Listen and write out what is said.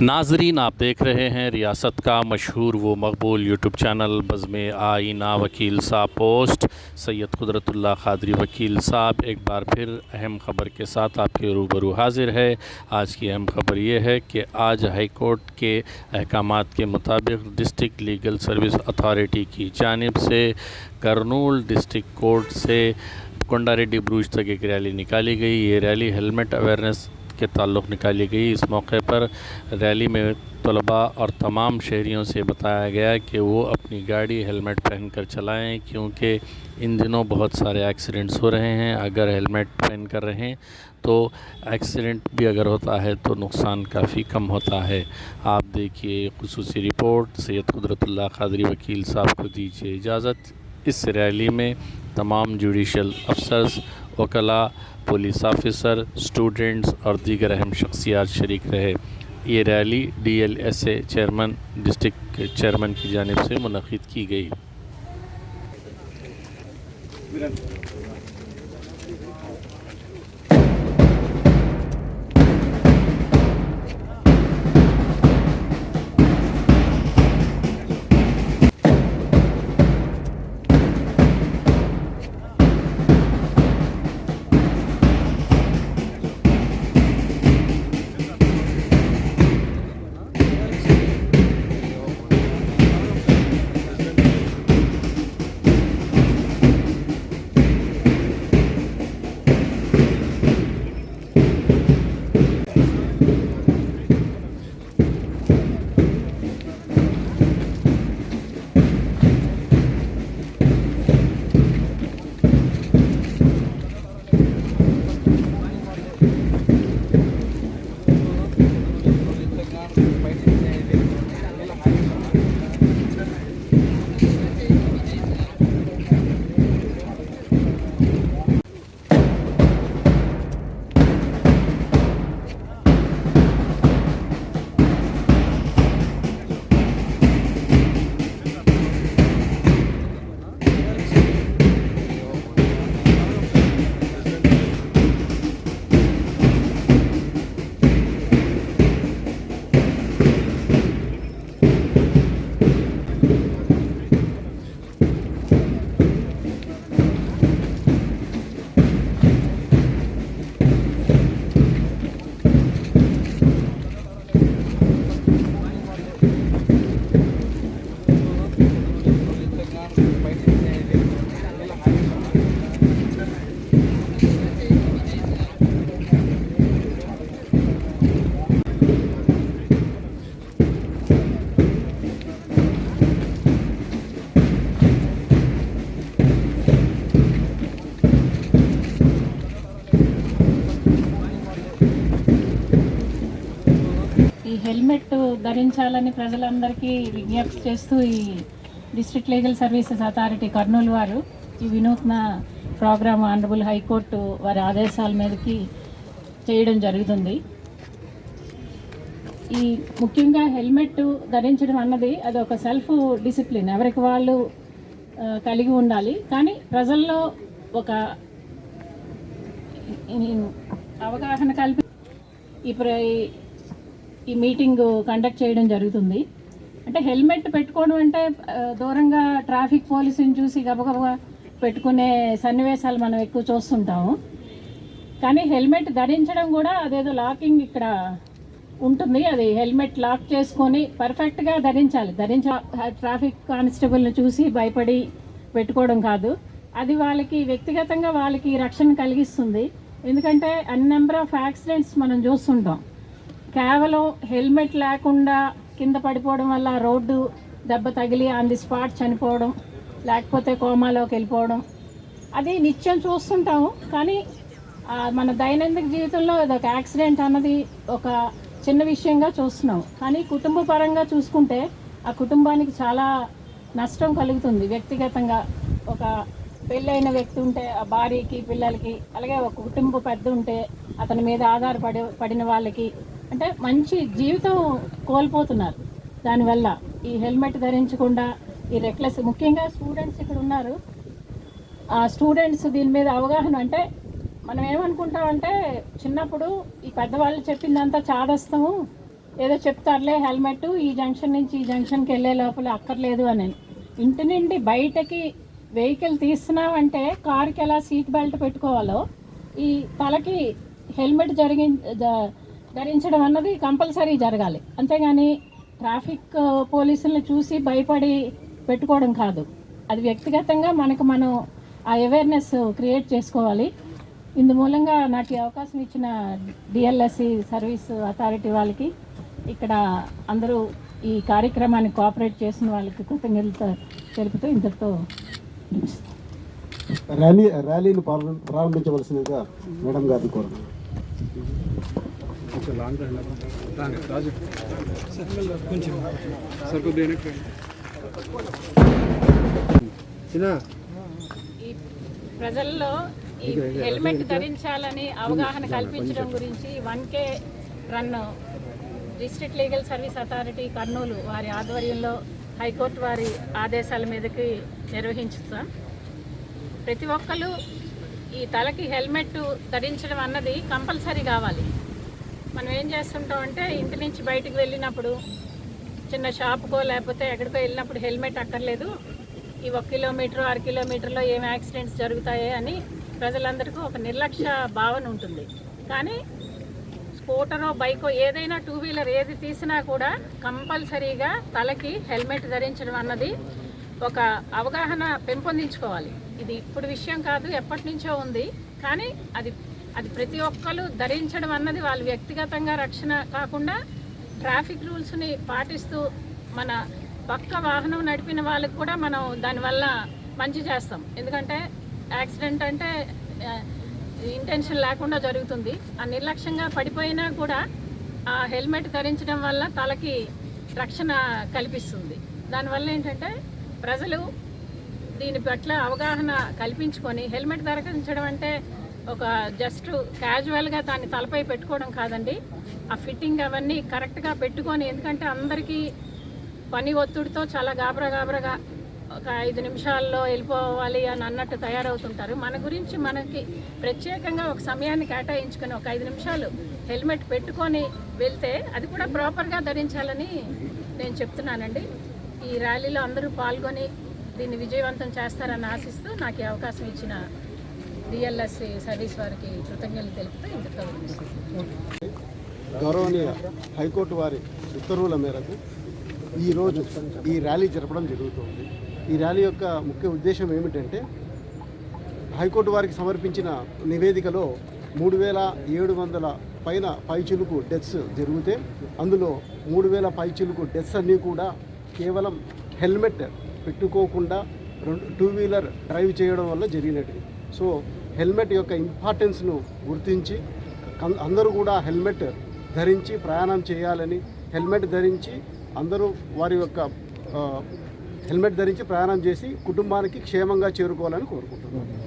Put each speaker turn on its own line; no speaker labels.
ناظرین، آپ دیکھ رہے ہیں ریاست کا مشہور و مقبول یوٹیوب چینل بزم آئینہ وکیل صاحب پوسٹ۔ سید قدرت اللہ قادری وکیل صاحب، ایک بار پھر اہم خبر کے ساتھ آپ کے روبرو حاضر ہے۔ آج کی اہم خبر یہ ہے کہ آج ہائی کورٹ کے احکامات کے مطابق ڈسٹک لیگل سروس اتھارٹی کی جانب سے کرنول ڈسٹک کورٹ سے کنڈا ریڈی بروج تک ایک ریلی نکالی گئی۔ یہ ریلی ہیلمٹ اویرنس کے تعلق نکالی گئی۔ اس موقع پر ریلی میں طلباء اور تمام شہریوں سے بتایا گیا کہ وہ اپنی گاڑی، ہیلمٹ پہن کر چلائیں کیونکہ ان دنوں بہت سارے ایکسیڈنٹس ہو رہے ہیں۔ اگر ہیلمٹ پہن کر رہیں تو ایکسیڈنٹ بھی اگر ہوتا ہے تو نقصان کافی کم ہوتا ہے۔ آپ دیکھیے خصوصی رپورٹ، سید قدرت اللہ قادری وکیل صاحب کو دیجیے اجازت۔ اس ریلی میں تمام جوڈیشل افسرز وکلاء، پولیس آفیسر، سٹوڈنٹس اور دیگر اہم شخصیات شریک رہے۔ یہ ریلی ڈی ایل ایس اے چیئرمین، ڈسٹرکٹ چیئرمین کی جانب
سے منعقد کی گئی۔ Helmet ధరించాలని ప్రజలందరికీ విజ్ఞప్తి చేస్తూ ఈ district legal services authority Kurnool వారు ఈ వినూత్న ప్రోగ్రామ్ ఆనరబుల్ హైకోర్టు వారి ఆదేశాల మీదకి చేయడం జరుగుతుంది. ఈ ముఖ్యంగా హెల్మెట్ ధరించడం అన్నది అది ఒక సెల్ఫ్ డిసిప్లిన్. ఎవరికి వాళ్ళు కలిగి ఉండాలి. కానీ ప్రజల్లో ఒక అవగాహన కల్పి ఈ ఈ- మీటింగ్ కండక్ట్ చేయడం జరుగుతుంది. అంటే హెల్మెట్ పెట్టుకోవడం అంటే దూరంగా ట్రాఫిక్ పోలీసుని చూసి గబగబా పెట్టుకునే సన్నివేశాలు మనం ఎక్కువ చూస్తుంటాము. కానీ హెల్మెట్ ధరించడం కూడా అదేదో లాకింగ్ ఇక్కడ ఉంటుంది. అది హెల్మెట్ లాక్ చేసుకొని పర్ఫెక్ట్గా ధరించాలి. ధరించ ట్రాఫిక్ కానిస్టేబుల్ని చూసి భయపడి పెట్టుకోవడం కాదు. అది వాళ్ళకి వ్యక్తిగతంగా వాళ్ళకి రక్షణ కలిగిస్తుంది. ఎందుకంటే అన్ నెంబర్ ఆఫ్ యాక్సిడెంట్స్ మనం చూస్తుంటాం. కేవలం హెల్మెట్ లేకుండా కింద పడిపోవడం వల్ల రోడ్డు దెబ్బ తగిలి ఆన్ ది స్పాట్ చనిపోవడం లేకపోతే కోమాలోకి వెళ్ళిపోవడం. అది నిత్యం చూస్తుంటాము కానీ మన దైనందిక జీవితంలో ఇది ఒక యాక్సిడెంట్ అన్నది ఒక చిన్న విషయంగా చూస్తున్నాం. కానీ కుటుంబ పరంగా చూసుకుంటే ఆ కుటుంబానికి చాలా నష్టం కలుగుతుంది. వ్యక్తిగతంగా ఒక పెళ్ళైన వ్యక్తి ఉంటే ఆ భార్యకి పిల్లలకి అలాగే ఒక కుటుంబ పెద్ద ఉంటే అతని మీద ఆధారపడి పడిన వాళ్ళకి అంటే మంచి జీవితం కోల్పోతున్నారు. దానివల్ల ఈ హెల్మెట్ ధరించకుండా ఈ రెక్లెస్ ముఖ్యంగా స్టూడెంట్స్ ఇక్కడ ఉన్నారు. ఆ స్టూడెంట్స్ దీని మీద అవగాహన అంటే మనం ఏమనుకుంటామంటే చిన్నప్పుడు ఈ పెద్దవాళ్ళు చెప్పిందంతా చాదస్తాము ఏదో చెప్తారులే హెల్మెట్ ఈ జంక్షన్ నుంచి ఈ జంక్షన్కి వెళ్ళే లోపల అక్కర్లేదు అని. ఇంటి నుండి బయటకి వెహికల్ తీస్తున్నామంటే కార్కి ఎలా సీట్ బెల్ట్ పెట్టుకోవాలో ఈ తలకి హెల్మెట్ జరిగి ధరించడం అన్నది కంపల్సరీ జరగాలి. అంతేగాని ట్రాఫిక్ పోలీసులను చూసి భయపడి పెట్టుకోవడం కాదు. అది వ్యక్తిగతంగా మనకు మనం ఆ అవేర్నెస్ క్రియేట్ చేసుకోవాలి. ఇందు మూలంగా నాకు ఈ అవకాశం ఇచ్చిన డిఎల్ఎస్సి సర్వీస్ అథారిటీ వాళ్ళకి ఇక్కడ అందరూ ఈ కార్యక్రమాన్ని కోఆపరేట్ చేసిన వాళ్ళకి కృతజ్ఞతలు తెలుపుతూ ఇంతటితో
ర్యాలీ ర్యాలీని ప్రారంభించవలసిందిగా మేడం గారిని కోరుతున్నాను.
ఈ ప్రజల్లో ఈ హెల్మెట్ ధరించాలని అవగాహన కల్పించడం గురించి one K run district legal service authority Kurnool వారి ఆధ్వర్యంలో హైకోర్టు వారి ఆదేశాల మీదకి నిర్వహించుతాం. ప్రతి ఒక్కరు ఈ తలకి హెల్మెట్ ధరించడం అన్నది కంపల్సరీ కావాలి. మనం ఏం చేస్తుంటాం అంటే ఇంటి నుంచి బయటకు వెళ్ళినప్పుడు చిన్న షాప్కో లేకపోతే ఎక్కడికో వెళ్ళినప్పుడు హెల్మెట్ అక్కర్లేదు. ఈ ఒక కిలోమీటర్ అర కిలోమీటర్లో ఏం యాక్సిడెంట్స్ జరుగుతాయి అని ప్రజలందరికీ ఒక నిర్లక్ష్య భావన ఉంటుంది. కానీ స్కూటరో బైకో ఏదైనా టూ వీలర్ ఏది తీసినా కూడా కంపల్సరీగా తలకి హెల్మెట్ ధరించడం అన్నది ఒక అవగాహన పెంపొందించుకోవాలి. ఇది ఇప్పుడు విషయం కాదు ఎప్పటి నుంచో ఉంది. కానీ అది అది ప్రతి ఒక్కరు ధరించడం అన్నది వాళ్ళు వ్యక్తిగతంగా రక్షణ కాకుండా ట్రాఫిక్ రూల్స్ని పాటిస్తూ మన పక్క వాహనం నడిపిన వాళ్ళకి కూడా మనం దానివల్ల మంచి చేస్తాం. ఎందుకంటే యాక్సిడెంట్ అంటే ఇంటెన్షన్ లేకుండా జరుగుతుంది. ఆ నిర్లక్ష్యంగా పడిపోయినా కూడా ఆ హెల్మెట్ ధరించడం వల్ల తలకి రక్షణ కల్పిస్తుంది. దానివల్ల ఏంటంటే ప్రజలు దీని పట్ల అవగాహన కల్పించుకొని హెల్మెట్ ధరించడం అంటే ఒక జస్ట్ క్యాజువల్గా దాన్ని తలపై పెట్టుకోవడం కాదండి. ఆ ఫిట్టింగ్ అవన్నీ కరెక్ట్గా పెట్టుకొని ఎందుకంటే అందరికీ పని ఒత్తిడితో చాలా గాబరా గాబరాగా ఒక ఐదు నిమిషాల్లో వెళ్ళిపోవాలి అని అన్నట్టు తయారవుతుంటారు. మన గురించి మనకి ప్రత్యేకంగా ఒక సమయాన్ని కేటాయించుకొని ఒక ఐదు నిమిషాలు హెల్మెట్ పెట్టుకొని వెళ్తే అది కూడా ప్రాపర్గా ధరించాలని నేను చెప్తున్నానండి. ఈ ర్యాలీలో అందరూ పాల్గొని దీన్ని విజయవంతం చేస్తారని ఆశిస్తూ నాకు ఈ అవకాశం ఇచ్చిన డిఎల్ఎస్సి సర్వీస్ వారికి కృతజ్ఞతలు తెలుపుతూ ఇంతతో
గౌరవనీయ హైకోర్టు వారి ఉత్తర్వుల మేరకు ఈరోజు ఈ ర్యాలీ జరపడం జరుగుతుంది. ఈ ర్యాలీ యొక్క ముఖ్య ఉద్దేశం ఏమిటంటే హైకోర్టు వారికి సమర్పించిన నివేదికలో మూడు వేల ఏడు వందల పైన పైచిలుకు డెత్స్ జరిగితే అందులో మూడు వేల పైచిలుకు డెత్స్ అన్నీ కూడా కేవలం హెల్మెట్ పెట్టుకోకుండా రెండు టూ వీలర్ డ్రైవ్ చేయడం వల్ల జరిగినట్టు సో హెల్మెట్ యొక్క ఇంపార్టెన్స్ను గుర్తించి అందరూ కూడా హెల్మెట్ ధరించి ప్రయాణం చేయాలని హెల్మెట్ ధరించి అందరూ వారి యొక్క హెల్మెట్ ధరించి ప్రయాణం చేసి కుటుంబానికి క్షేమంగా చేరుకోవాలని కోరుకుంటున్నాను.